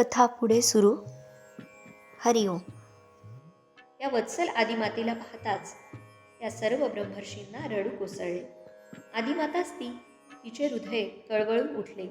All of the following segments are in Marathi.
कथा पुढे सुरू. हरिओम या वत्सल आदिमातेला पाहताच त्या सर्व ब्रह्मर्षींना रडू कोसळले. आदिमाताच ती तिचे हृदय कळवळून उठले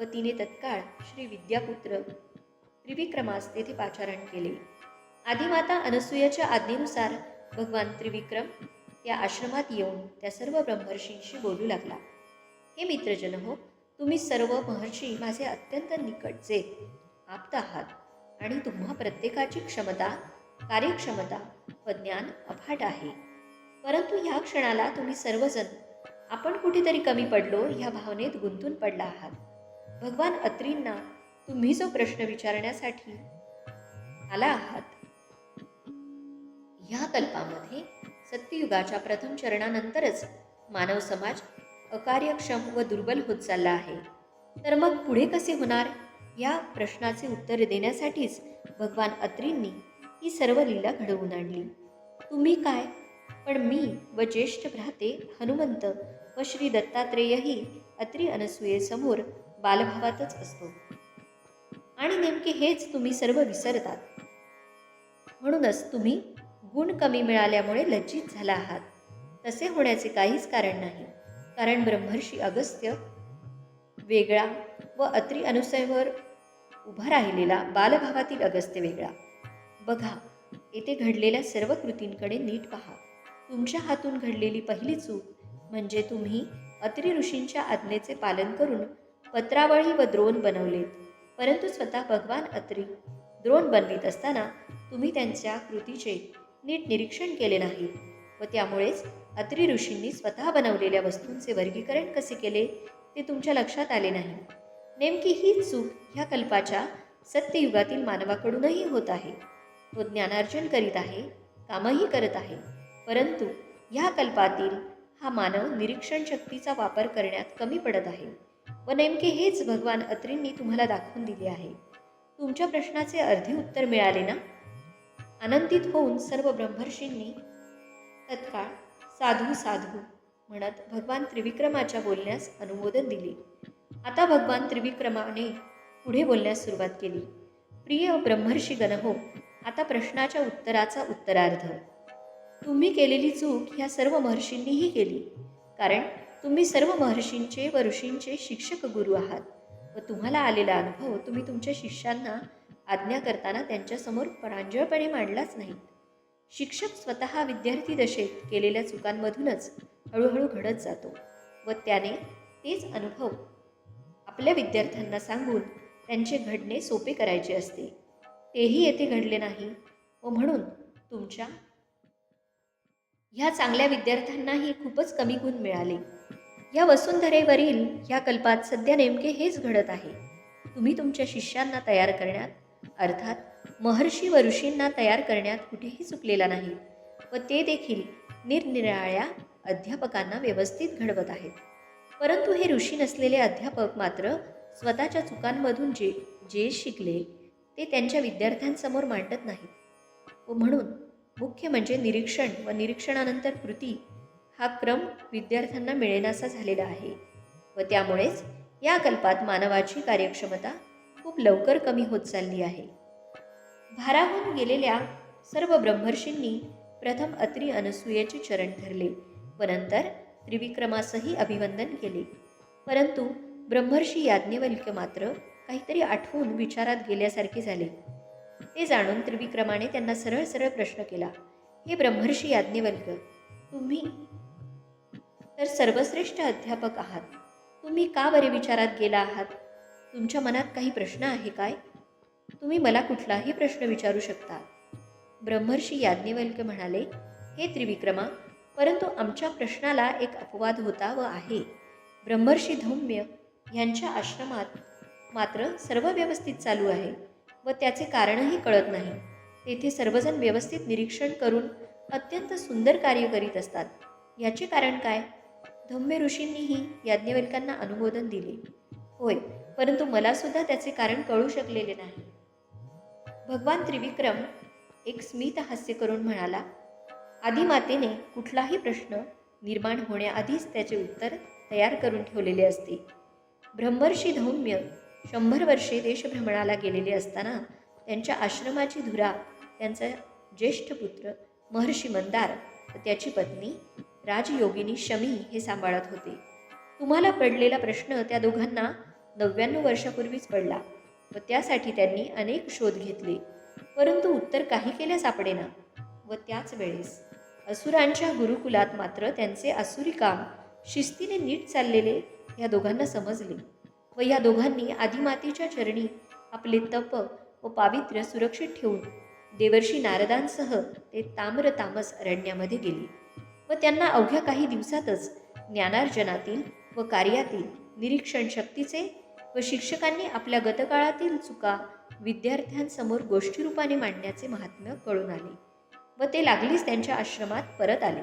व तिने तत्काळ श्री विद्यापुत्र त्रिविक्रमास तेथे पाचारण केले. आदिमाता अनसूयाच्या आज्ञेनुसार भगवान त्रिविक्रम या आश्रमात येऊन त्या सर्व ब्रह्मर्षींशी बोलू लागला. हे मित्रजन हो तुम्ही सर्व महर्षी माझे अत्यंत निकटचे आप्त आहात आणि तुम्हा प्रत्येकाची क्षमता कार्यक्षमता व ज्ञान अफाट आहे. परंतु ह्या क्षणाला तुम्ही सर्वजण आपण कुठेतरी कमी पडलो ह्या भावनेत गुंतून पडला आहात. भगवान अत्रींना तुम्ही जो प्रश्न विचारण्यासाठी आला आहात ह्या कल्पामध्ये सत्ययुगाच्या प्रथम चरणानंतरच मानव समाज अकार्यक्षम व दुर्बल होत चालला आहे. तर मग पुढे कसे होणार? या प्रश्नाचे उत्तर देण्यासाठीच भगवान अत्रींनी ही सर्व लीला घडवून आणली. तुम्ही काय? पण मी व ज्येष्ठ भ्राते हनुमंत व श्री दत्तात्रेयही अत्री अनसूयेसमोर बालभावातच असतो. आणि नेमके हेच तुम्ही सर्व विसरतात. म्हणूनच तुम्ही गुण कमी मिळाल्यामुळे लज्जित झाला आहात. तसे होण्याचे काहीच कारण नाही. कारण ब्रह्मर्षी अगस्त्य वेगळा व अत्री अनुसयवर उभा राहिलेला बालभावातील अगस्त्य वेगळा. बघा येथे घडलेल्या सर्व कृतींकडे नीट पहा. तुमच्या हातून घडलेली पहिली चूक म्हणजे तुम्ही अत्री ऋषींच्या आज्ञेचे पालन करून पत्रावळी व द्रोण बनवलेत. परंतु स्वतः भगवान अत्री द्रोण बनवित असताना तुम्ही त्यांच्या कृतीचे नीट निरीक्षण केले नाही व त्यामुळेच अत्री ऋषींनी स्वतः बनवलेल्या वस्तूंचे वर्गीकरण कसे केले? ते तुमच्या लक्षात आले नाही. नेमकी ही चूक ह्या कल्पाच्या सत्ययुगातील मानवाकडूनही होत आहे. तो ज्ञानार्जन करीत आहे कामही करत आहे परंतु ह्या कल्पातील हा मानव निरीक्षण शक्तीचा वापर करण्यात कमी पडत आहे व नेमके हेच भगवान अत्रींनी तुम्हाला दाखवून दिले आहे. तुमच्या प्रश्नाचे अर्धे उत्तर मिळाले ना? आनंदित होऊन सर्व ब्रह्मर्षींनी तत्काळ साधू साधू म्हणत भगवान त्रिविक्रमाच्या बोलण्यास अनुमोदन दिले. आता भगवान त्रिविक्रमाने पुढे बोलण्यास सुरुवात केली. प्रिय ब्रह्मर्षी गणहो आता प्रश्नाच्या उत्तराचा उत्तरार्ध. तुम्ही केलेली चूक ह्या सर्व महर्षींनीही केली. कारण तुम्ही सर्व महर्षींचे व ऋषींचे शिक्षक गुरु आहात व तुम्हाला आलेला अनुभव तुम्ही तुमच्या शिष्यांना आज्ञा करताना त्यांच्यासमोर परांजळपणे मांडलाच नाही. शिक्षक स्वतः विद्यार्थी दशेत केलेल्या चुकांमधूनच हळूहळू घडत जातो व त्याने तेच अनुभव आपल्या विद्यार्थ्यांना सांगून त्यांचे घडणे सोपे करायचे असते. तेही येथे घडले नाही व म्हणून तुमच्या ह्या चांगल्या विद्यार्थ्यांनाही खूपच कमी गुण मिळाले. या वसुंधरेवरील ह्या कल्पात सध्या नेमके हेच घडत आहे. तुम्ही तुमच्या शिष्यांना तयार करण्यात अर्थात महर्षी व ऋषींना तयार करण्यात कुठेही चुकलेला नाही व ते देखील निरनिराळ्या अध्यापकांना व्यवस्थित घडवत आहेत. परंतु हे ऋषी नसलेले अध्यापक मात्र स्वतःच्या चुकांमधून जे जे शिकले ते त्यांच्या विद्यार्थ्यांसमोर मांडत नाहीत. व म्हणून मुख्य म्हणजे निरीक्षण व निरीक्षणानंतर कृती हा क्रम विद्यार्थ्यांना मिळेनासा झालेला आहे. व त्यामुळेच या कल्पात मानवाची कार्यक्षमता खूप लवकर कमी होत चालली आहे. भाराहून गेलेल्या सर्व ब्रह्मर्षींनी प्रथम अत्री अनसूयेचे चरण धरले व नंतर त्रिविक्रमासही अभिवंदन केले. परंतु ब्रह्मर्षी याज्ञवल्क्य मात्र काहीतरी आठवून विचारात गेल्यासारखे झाले. ते जाणून त्रिविक्रमाने त्यांना सरळ सरळ प्रश्न केला हे ब्रह्मर्षी याज्ञवल्क्य तुम्ही तर सर्वश्रेष्ठ अध्यापक आहात. तुम्ही का बरे विचारात गेला आहात? तुमच्या मनात काही प्रश्न आहे काय? तुम्ही मला कुठलाही प्रश्न विचारू शकता. ब्रह्मर्षी याज्ञवल्क्य म्हणाले हे त्रिविक्रमा परंतु आमच्या प्रश्नाला एक अपवाद होता व आहे. ब्रह्मर्षी धौम्य यांच्या आश्रमात मात्र सर्व व्यवस्थित चालू आहे व त्याचे कारणही कळत नाही. तेथे सर्वजण व्यवस्थित निरीक्षण करून अत्यंत सुंदर कार्य करीत असतात. याचे कारण काय? धम्य ऋषींनीही याज्ञवल्कांना अनुमोदन दिले. होय परंतु मला सुद्धा त्याचे कारण कळू शकलेले नाही. भगवान त्रिविक्रम एक स्मित हास्य करून म्हणाला आदिमातेने कुठलाही प्रश्न निर्माण होण्याआधीच त्याचे उत्तर तयार करून ठेवलेले असते. ब्रह्मर्षी धौम्य शंभर वर्षे देशभ्रमणाला गेलेले असताना त्यांच्या आश्रमाची धुरा त्यांचा ज्येष्ठ पुत्र महर्षी मंदार व त्याची पत्नी राजयोगिनी शमी हे सांभाळत होते. तुम्हाला पडलेला प्रश्न त्या दोघांना नव्याण्णव वर्षापूर्वीच पडला व त्यासाठी त्यांनी अनेक शोध घेतले. परंतु उत्तर काही केल्या सापडेना व त्याच वेळेस असुरांच्या गुरुकुलात मात्र त्यांचे असुरी काम शिस्तीने नीट चाललेले या दोघांना समजले व या दोघांनी आदिमातेच्या चरणी आपले तप व पावित्र्य सुरक्षित ठेवून देवर्षी नारदांसह ते ताम्र तामस अरण्यामध्ये गेले. व त्यांना अवघ्या काही दिवसातच ज्ञानार्जनातील व कार्यातील निरीक्षण शक्तीचे व शिक्षकांनी आपल्या गतकाळातील चुका विद्यार्थ्यांसमोर गोष्टीरूपाने मांडण्याचे महात्म्य कळून आले. व ते लागलीच त्यांच्या आश्रमात परत आले.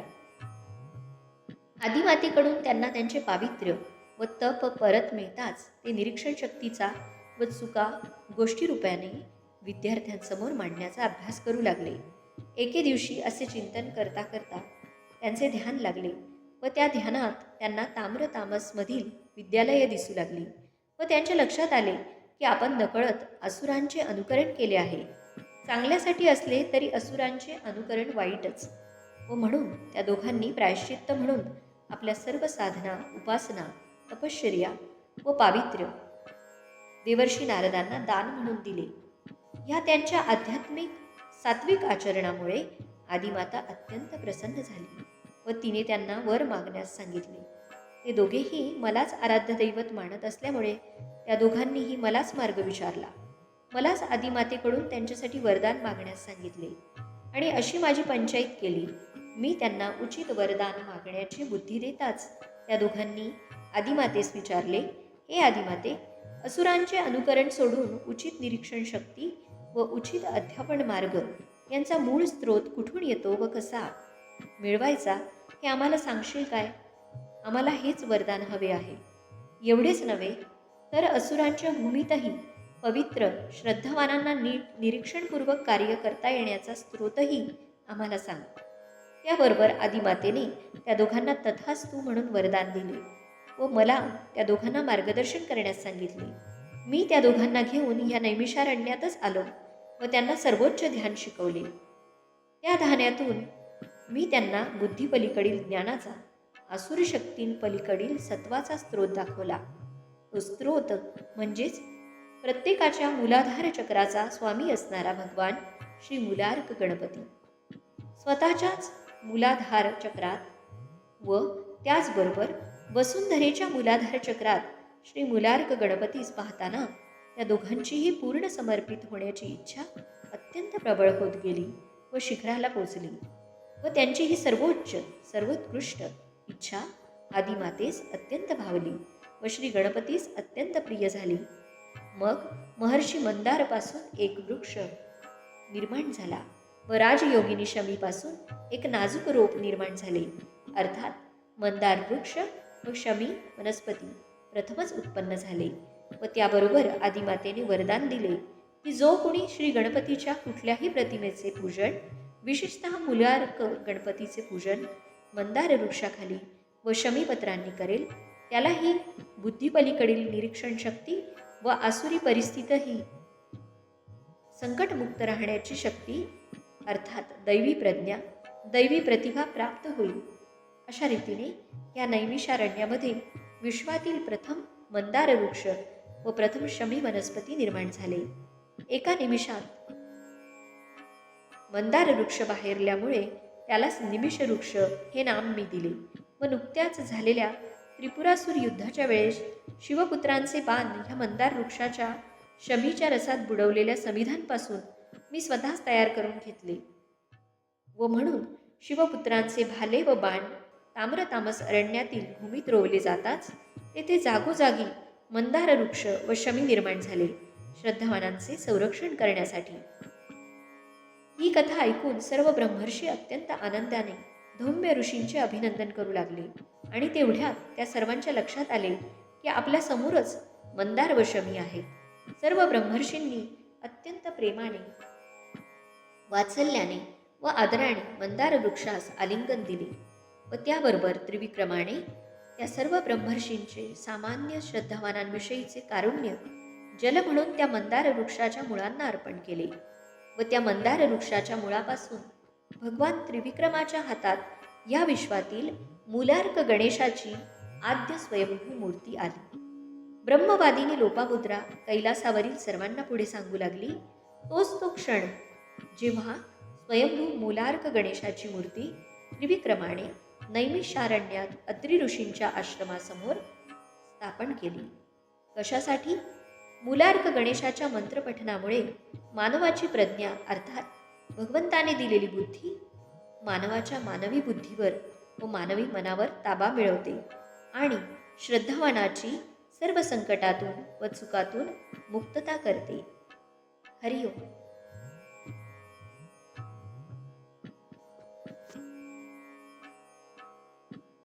आदिमातेकडून त्यांना त्यांचे पावित्र्य व तप परत मिळताच ते निरीक्षण शक्तीचा व चुका गोष्टीरूपाने विद्यार्थ्यांसमोर मांडण्याचा अभ्यास करू लागले. एके दिवशी असे चिंतन करता करता त्यांचे ध्यान लागले व त्या ध्यानात त्यांना ताम्र तामसमधील विद्यालये दिसू लागली व त्यांच्या लक्षात आले की आपण नकळत असुरांचे अनुकरण केले आहे. चांगल्यासाठी असले तरी असुरांचे अनुकरण वाईटच. व म्हणून त्या दोघांनी प्रायश्चित्त म्हणून आपल्या सर्व साधना उपासना तपश्चर्या व पावित्र्य देवर्षी नारदांना दान म्हणून दिले. ह्या त्यांच्या आध्यात्मिक सात्विक आचरणामुळे आदिमाता अत्यंत प्रसन्न झाली व तिने त्यांना वर मागण्यास सांगितले. ते दोघेही मलाच आराध्य दैवत मानत असल्यामुळे त्या दोघांनीही मलाच मार्ग विचारला. मलाच आदिमातेकडून त्यांच्यासाठी वरदान मागण्यास सांगितले. आणि अशी माझी पंचायत केली. मी त्यांना उचित वरदान मागण्याची बुद्धी देताच त्या दोघांनी आदिमातेस विचारले हे आदिमाते असुरांचे अनुकरण सोडून उचित निरीक्षण शक्ती व उचित अध्यापन मार्ग यांचा मूळ स्रोत कुठून येतो व कसा? मिळवायचा हे आम्हाला सांगशील काय? आम्हाला हेच वरदान हवे आहे. एवढेच नव्हे तर असुरांच्या भूमीतही पवित्र श्रद्धावानांना नीट निरीक्षणपूर्वक कार्य करता येण्याचा स्रोतही आम्हाला सांग. त्याबरोबर आदिमातेने त्या दोघांना तथास्तू म्हणून वरदान दिले व मला त्या दोघांना मार्गदर्शन करण्यास सांगितले. मी त्या दोघांना घेऊन या नैमिषारण्यातच आलो व त्यांना सर्वोच्च ध्यान शिकवले. त्या ध्यानातून मी त्यांना बुद्धीपलीकडील ज्ञानाचा आसुरी शक्तींपलीकडील सत्वाचा स्रोत दाखवला. तो स्रोत म्हणजेच प्रत्येकाच्या मूलाधार चक्राचा स्वामी असणारा भगवान श्री मुलार्क गणपती. स्वतःच्याच मूलाधार चक्रात व त्याचबरोबर वसुंधरेच्या मूलाधार चक्रात श्री मुलार्क गणपतीस पाहताना त्या दोघांचीही पूर्ण समर्पित होण्याची इच्छा अत्यंत प्रबळ होत गेली व शिखराला पोचली व त्यांची ही सर्वोच्च सर्वोत्कृष्ट इच्छा आदिमातेस अत्यंत भावली व श्री गणपतीस अत्यंत प्रिय झाली. मग महर्षी मंदारपासून एक वृक्ष निर्माण झाला व राजयोगिनी शमीपासून एक नाजूक रोप निर्माण झाले. अर्थात मंदार वृक्ष व शमी वनस्पती प्रथमच उत्पन्न झाले व त्याबरोबर आदिमातेने वरदान दिले की जो कोणी श्री गणपतीच्या कुठल्याही प्रतिमेचे पूजन विशेषतः मुलार्क गणपतीचे पूजन मंदार वृक्षाखाली व शमीपत्रांनी करेल त्यालाही बुद्धिपलीकडील निरीक्षण शक्ती व आसुरी परिस्थितही संकटमुक्त राहण्याची शक्ती अर्थात दैवी प्रज्ञा दैवी प्रतिभा प्राप्त होईल. अशा रीतीने या नैमिषारण्यामध्ये विश्वातील प्रथम मंदार वृक्ष व प्रथम शमी वनस्पती निर्माण झाले. एका निमिषात मंदार वृक्ष बाहेरल्यामुळे त्यालाच निमिष वृक्ष हे नाम मी दिले व नुकत्याच झालेल्या त्रिपुरासूर युद्धाच्या वेळेस शिवपुत्रांचे बाण ह्या मंदार वृक्षाच्या शमीच्या रसात बुडवलेल्या संविधानपासून मी स्वतःच तयार करून घेतले व म्हणून शिवपुत्रांचे भाले व बाण ताम्रतामस अरण्यातील भूमीत रोवले जाताच तेथे जागोजागी मंदार वृक्ष व शमी निर्माण झाले श्रद्धावानांचे संरक्षण करण्यासाठी. ही कथा ऐकून सर्व ब्रह्मर्षी अत्यंत आनंदाने धौम्य ऋषींचे अभिनंदन करू लागले. आणि तेवढ्यात त्या सर्वांच्या लक्षात आले की आपल्या समोरच मंदार वशमी आहेत सर्व ब्रह्मर्षींनी अत्यंत प्रेमाने वात्सल्याने व आदराने मंदार वृक्षास आलिंगन दिले व त्याबरोबर त्रिविक्रमाने त्या सर्व ब्रह्मर्षींचे सामान्य श्रद्धावानांविषयीचे कारुण्य जल म्हणून त्या मंदार वृक्षाच्या मुळांना अर्पण केले व त्या मंदार वृक्षाच्या मुळापासून भगवान त्रिविक्रमाच्या हातात या विश्वातील मुलार्क गणेशाची आद्य स्वयंभू मूर्ती आली. ब्रह्मवादिनी लोपामुद्रा कैलासावरील सर्वांना पुढे सांगू लागली तोच तो क्षण जेव्हा स्वयंभू मुलार्क गणेशाची मूर्ती त्रिविक्रमाने नैमिषारण्यात अत्रि ऋषींच्या आश्रमासमोर स्थापन केली. कशासाठी? मूलार्क गणेशाच्या मंत्रपठनामुळे मानवाची प्रज्ञा अर्थात भगवंताने दिलेली बुद्धी मानवाच्या मानवी बुद्धीवर व मानवी मनावर ताबा मिळवते आणि श्रद्धावानाची सर्व संकटातून व चुकातून मुक्तता करते. हरिओम.